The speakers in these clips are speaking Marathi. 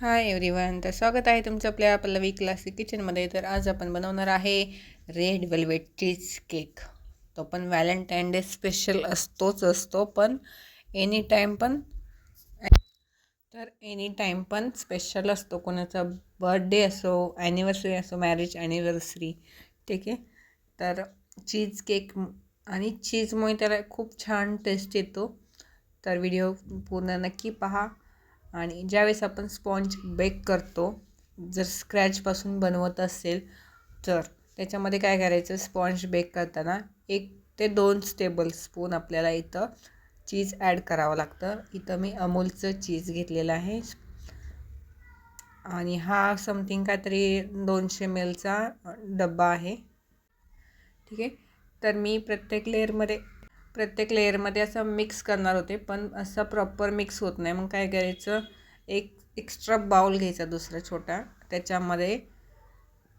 हाय एव्हरीवन तर स्वागत आहे तुमचं आपल्या पल्लवी क्लासिक किचनमध्ये तर आज आपण बनवणार आहे रेड वेल्वेट चीज केक तो पण व्हॅलेंटाईन डे स्पेशल असतोच असतो पण एनी टाईम पण तर एनी टाईम पण स्पेशल असतो. कोणाचा बर्थडे असो ॲनिव्हर्सरी असो मॅरेज ॲनिव्हर्सरी ठीक आहे? तर चीज केक आणि चीजमुळे त्याला खूप छान टेस्ट येतो. तर व्हिडिओ पूर्ण नक्की पहा. आणि ज्यावेळेस आपण स्पॉन्ज बेक करतो जर स्क्रॅचपासून बनवत असेल तर त्याच्यामध्ये काय करायचं? स्पॉन्ज बेक करताना एक ते दोन टेबल स्पून आपल्याला इथं चीज ॲड करावं लागतं. इथं मी अमूलचं चीज घेतलेलं आहे. आणि हा समथिंग काहीतरी दोनशे मेलचा डब्बा आहे. ठीक आहे? तर मी प्रत्येक लेअरमध्ये प्रत्येक लेअरमध्ये असं मिक्स करणार होते पण असं प्रॉपर मिक्स होत नाही. मग काय करायचं? एक एक्स्ट्रा बाउल घ्यायचा दुसरा छोटा. त्याच्यामध्ये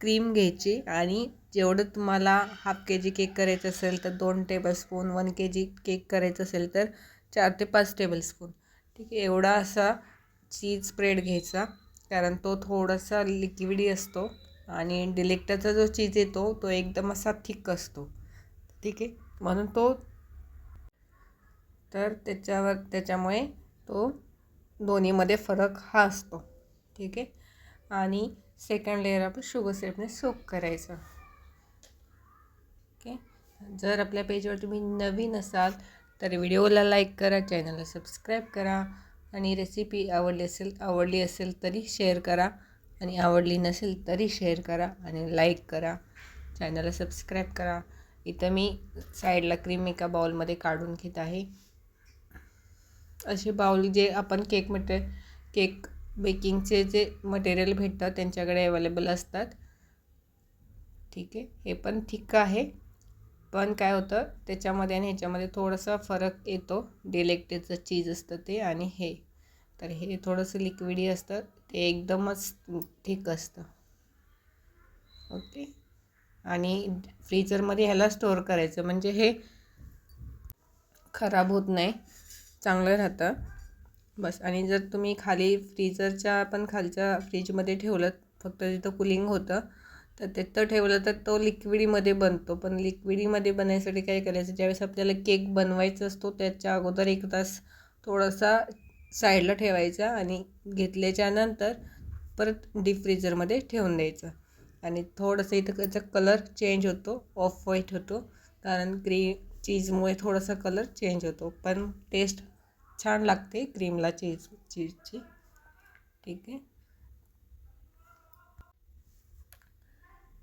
क्रीम घ्यायची आणि जेवढं तुम्हाला हाफ के जी केक करायचं असेल तर दोन tablespoon one K G cake करायचं असेल तर चार ते पाच टेबलस्पून ठीक आहे एवढा असा चीज स्प्रेड घ्यायचा. कारण तो थोडासा लिक्विडी असतो आणि डिलेक्टरचा जो चीज येतो तो एकदम असा थिक असतो. ठीक आहे म्हणून तो तर त्याच्यावर त्याच्यामुळे तो दोन्हीमध्ये फरक हा असतो. ठीक आहे? आणि सेकंड लेअर आपण शुगर सिरपने सोक करायचं. ओके? जर आपल्या पेजवर तुम्ही नवीन असाल तर व्हिडिओला लाईक करा चॅनलला सबस्क्राईब करा आणि रेसिपी आवडली असेल आवडली असेल तरी शेअर करा आणि आवडली नसेल तरी शेअर करा आणि लाईक करा. चॅनलला सबस्क्राईब करा. इथं मी साईडला क्रीम एका बाउलमध्ये काढून घेत आहे. असे बाउल जे आपण केक मटे केक बेकिंगचे जे मटेरियल भेटतात त्यांच्याकडे अवेलेबल असतात. ठीक आहे हे पण ठीक आहे. पण काय होतं त्याच्यामध्ये आणि ह्याच्यामध्ये थोडासा फरक येतो. डिलेक्टेचं चीज असतं ते आणि हे. तर हे थोडंसं लिक्विडी असतं ते एकदमच ठीक असतं. ओके. आणि फ्रीजरमध्ये ह्याला स्टोअर करायचं म्हणजे हे खराब होत नाही. चांगलं राहतं. बस. आणि जर तुम्ही खाली फ्रीजरच्या पण खालच्या फ्रीजमध्ये ठेवलं फक्त तिथं कुलिंग होतं तर तिथं ठेवलं तर तो लिक्विडीमध्ये बनतो. पण लिक्विडीमध्ये बनायसाठी काय करायचं? ज्यावेळेस आपल्याला केक बनवायचा असतो त्याच्या अगोदर एक तास थोडासा साईडला ठेवायचा आणि घेतल्याच्या नंतर परत डीप फ्रीजरमध्ये ठेवून द्यायचं. आणि थोडंसं इथं त्याचा कलर चेंज होतो ऑफ व्हाईट होतो. कारण क्री चीजमुळे थोडासा कलर चेंज होतो. पण टेस्ट छान लागते क्रीमला चीज चीजची. ठीक आहे.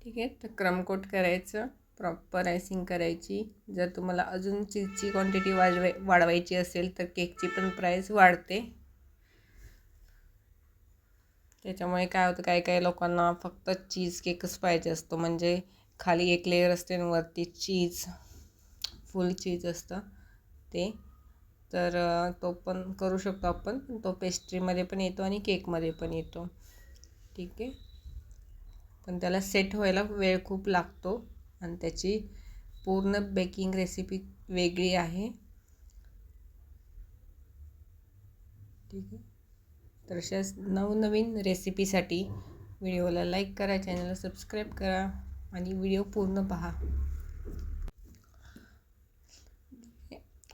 ठीक आहे तर क्रमकोट करायचं. प्रॉपर आयसिंग करायची. जर तुम्हाला अजून चीजची क्वांटिटी वाजवाय वाढवायची असेल तर केकची पण प्राईस वाढते. त्याच्यामुळे काय होतं काही काही लोकांना फक्त चीज केकच पाहिजे असतो. म्हणजे खाली एक लेअर असते आणि वरती चीज फुल चीज असतं. ते तर तो पण करू शकतो आपण. तो पेस्ट्रीमध्ये पण येतो आणि केकमध्ये पण येतो. ठीक आहे? पण त्याला सेट व्हायला वेळ खूप लागतो आणि त्याची पूर्ण बेकिंग रेसिपी वेगळी आहे. ठीक आहे? तर अशाच नवनवीन रेसिपीसाठी व्हिडिओला लाईक करा चॅनलला सबस्क्राईब करा आणि व्हिडिओ पूर्ण पहा.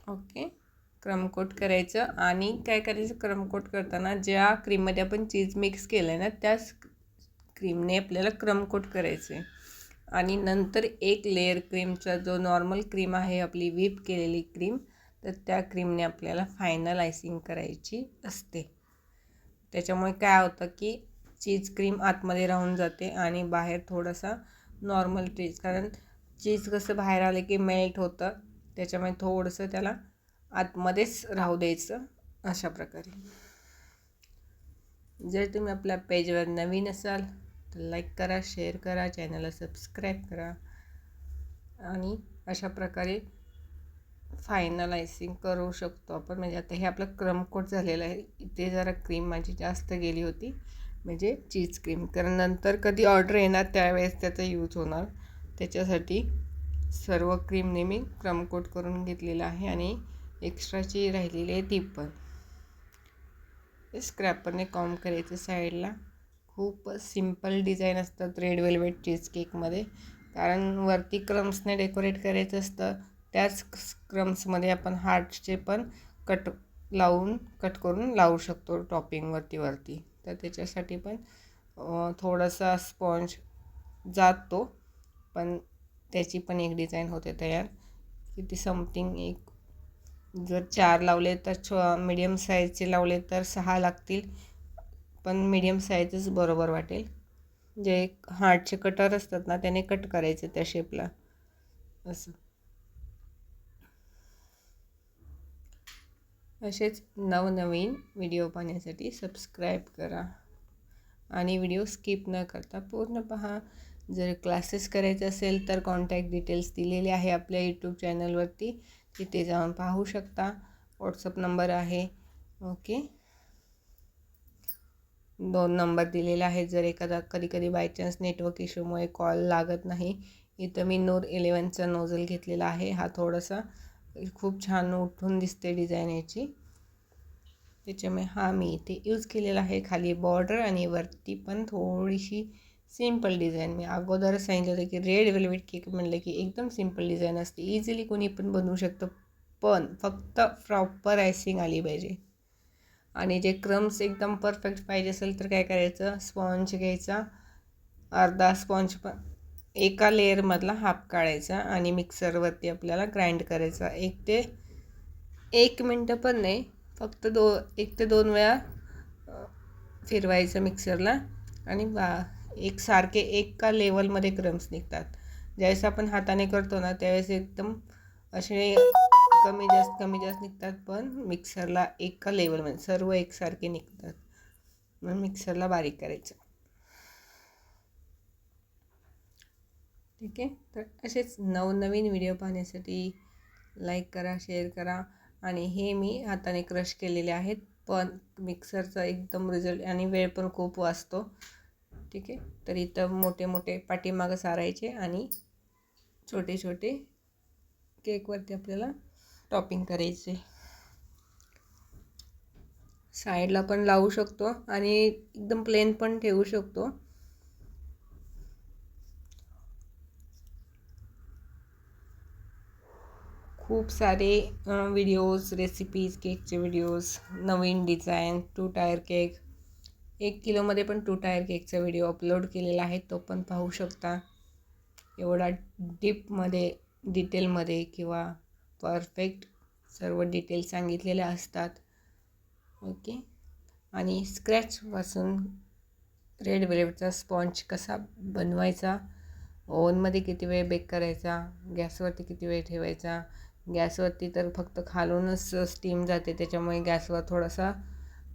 ओके? क्रमकोट करायचं आणि काय करायचं? क्रमकोट करताना ज्या क्रीममध्ये आपण चीज मिक्स केलं आहे ना त्याच क्रीमने आपल्याला क्रमकोट करायचं आहे आणि नंतर एक लेअर क्रीमचा जो नॉर्मल क्रीम आहे आपली व्हीप केलेली क्रीम तर त्या क्रीमने आपल्याला फायनल आयसिंग करायची असते. त्याच्यामुळे काय होतं की चीज क्रीम आतमध्ये राहून जाते आणि बाहेर थोडासा नॉर्मल चीज कारण चीज कसं बाहेर आलं की मेल्ट होतं त्याच्यामुळे थोडंसं त्याला आतमध्येच राहू द्यायचं अशा प्रकारे. जर तुम्ही आपल्या पेजवर नवीन असाल तर लाईक करा शेअर करा चॅनलला सबस्क्राईब करा. आणि अशा प्रकारे फायनलायसिंग करू शकतो आपण. म्हणजे आता हे आपलं क्रमकोट झालेलं आहे. इथे जरा क्रीम माझी जास्त गेली होती. म्हणजे चीज क्रीम कारण नंतर कधी ऑर्डर येणार त्यावेळेस त्याचा यूज होणार. त्याच्यासाठी सर्व क्रीम नेहमी क्रमकोट करून घेतलेलं आहे. आणि एक्स्ट्राची राहिलेली आहे ती पण. स्क्रॅपरने कॉम करायचं साईडला खूप सिंपल डिझाईन असतात रेड वेल्वेट चीज केकमध्ये कारण वरती क्रम्सने डेकोरेट करायचं असतं. त्याच क्रम्समध्ये आपण हार्टचे पण कट लावून कट करून लावू शकतो टॉपिंगवरती वरती तर त्याच्यासाठी पण थोडासा स्पॉन्ज जातो. पण त्याची पण एक डिझाईन होते तयार. किती समथिंग एक जर चार लावले तर छो मीडियम साईजचे लावले तर सहा लागतील. पण मीडियम साईजच बरोबर वाटेल. जे हार्टचे कटर असतात ना त्याने कट करायचे त्या शेपला असं. असेच नवनवीन व्हिडिओ पाहण्यासाठी सबस्क्राईब करा. आणि व्हिडिओ स्किप न करता पूर्ण पहा. जर क्लासेस करायचे असेल तर कॉन्टॅक्ट डिटेल्स दिलेले आहे आपल्या यूट्यूब चॅनलवरती तिथे जाऊन पाहू शकता. व्हॉट्सअप नंबर आहे. ओके दोन नंबर दिलेला आहे जर एखादा कधी कधी बाय चान्स नेटवर्क इश्यूमुळे कॉल लागत नाही. इथं मी नोर इलेवनचा नोझल घेतलेला आहे. हा थोडासा खूप छान उठून दिसते डिझाईन याची. त्याच्यामुळे हा मी इथे यूज केलेला आहे. खाली बॉर्डर आणि वरती पण थोडीशी सिंपल डिझाईन. मी अगोदर सांगितलं होतं की रेड वेल्वेट केक म्हणलं की एकदम सिंपल डिझाईन असते. इझिली कोणी पण बनवू शकतं. पण फक्त प्रॉपर आयसिंग आली पाहिजे. आणि जे क्रम्स एकदम परफेक्ट पाहिजे असेल तर काय करायचं? स्पॉन्ज घ्यायचा. अर्धा स्पॉन्ज पण एका लेअरमधला हाफ काढायचा आणि मिक्सरवरती आपल्याला ग्राइंड करायचा. एक ते एक मिनटं पण नाही. फक्त दो एक ते दोन वेळा फिरवायचं मिक्सरला आणि बा एकसारखे एका लेवलमध्ये क्रम्स निघतात. ज्यावेळेस आपण हाताने करतो ना त्यावेळेस एकदम असे कमी जास्त कमी जास्त निघतात पण मिक्सरला एका लेवलमध्ये सर्व एकसारखे निघतात. मग मिक्सरला बारीक करायचं. ठीक आहे? तर असेच नवनवीन व्हिडिओ पाहण्यासाठी लाईक करा शेअर करा. आणि हे मी हाताने क्रश केलेले आहेत पण मिक्सरचा एकदम रिझल्ट आणि वेळ पण खूप वाचतो. ठीक आहे. तर इथं मोठे मोठे पाठीमागं सारायचे आणि छोटे छोटे केकवरती आपल्याला टॉपिंग करायचे. साईडला पण लावू शकतो आणि एकदम प्लेन पण ठेवू शकतो. खूप सारे व्हिडिओज रेसिपीज केकचे व्हिडिओज नवीन डिझाईन टू टायर केक एक किलोमध्ये पण टू टायर केकचा व्हिडिओ अपलोड केलेला आहे तो पण पाहू शकता. एवढा डीपमध्ये डिटेलमध्ये किंवा परफेक्ट सर्व डिटेल सांगितलेल्या असतात. ओके आणि स्क्रॅचपासून रेड वेल्वेटचा स्पॉन्ज कसा बनवायचा? ओव्हनमध्ये किती वेळ बेक करायचा? गॅसवरती किती वेळ ठेवायचा? गॅसवरती तर फक्त खालूनच स्टीम जाते त्याच्यामुळे गॅसवर थोडासा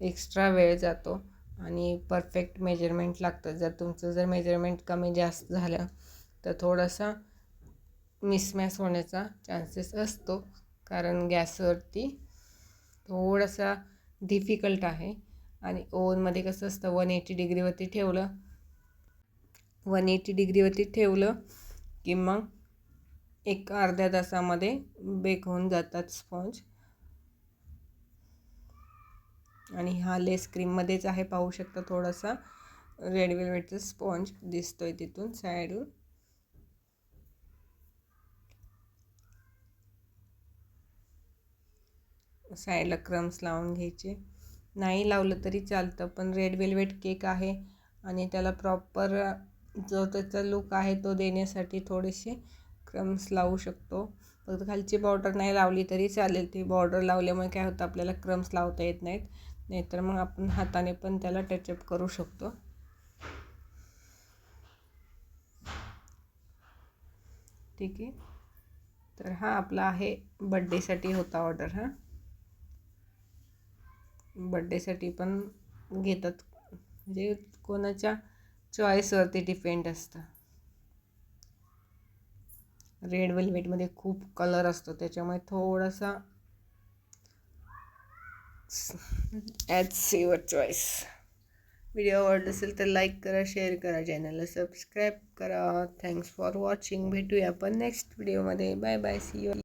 एक्स्ट्रा वेळ जातो. आणि परफेक्ट मेजरमेंट लागतं. जर तुमचं जर मेजरमेंट कमी जास्त झालं तर थोडासा मिसमॅच होण्याचा चान्सेस असतो. कारण गॅसवरती थोडासा डिफिकल्ट आहे. आणि ओव्हनमध्ये कसं असतं वन एटी डिग्रीवरती ठेवलं वन एटी डिग्रीवरती ठेवलं की मग एक अर्ध्या तासामध्ये बेक होऊन जातात स्पॉन्ज आणि हा लेस क्रीममध्येच आहे पाहू शकता थोडासा. रेड वेलवेटचा स्पॉन्ज दिसतो आहे तिथून साईडून साईडला क्रम्स लावून घ्यायचे. नाही लावलं तरी चालतं पण रेड वेल्वेट केक आहे आणि त्याला प्रॉपर जो त्याचा लुक आहे तो देण्यासाठी थोडेसे क्रम्स लावू शकतो. फक्त खालची बॉर्डर नाही लावली तरी चालेल. ती बॉर्डर लावल्यामुळे काय होतं आपल्याला क्रम्स लावता येत नाहीत. नाहीतर मग आपण हाताने पण त्याला टचअप करू शकतो. ठीक आहे. तर हा आपला आहे बड्डेसाठी होता ऑर्डर हा. बड्डेसाठी पण घेतात. म्हणजे कोणाच्या चॉईसवरती डिपेंड असतं. रेड वेल्वेटमध्ये खूप कलर असतो. त्याच्यामुळे थोडासा ॲज युअर चॉईस व्हिडिओ आवडला असेल तर लाईक करा शेअर करा चॅनलला सबस्क्राईब करा. थँक्स फॉर वॉचिंग भेटूया आपण नेक्स्ट व्हिडिओमध्ये बाय बाय सी यू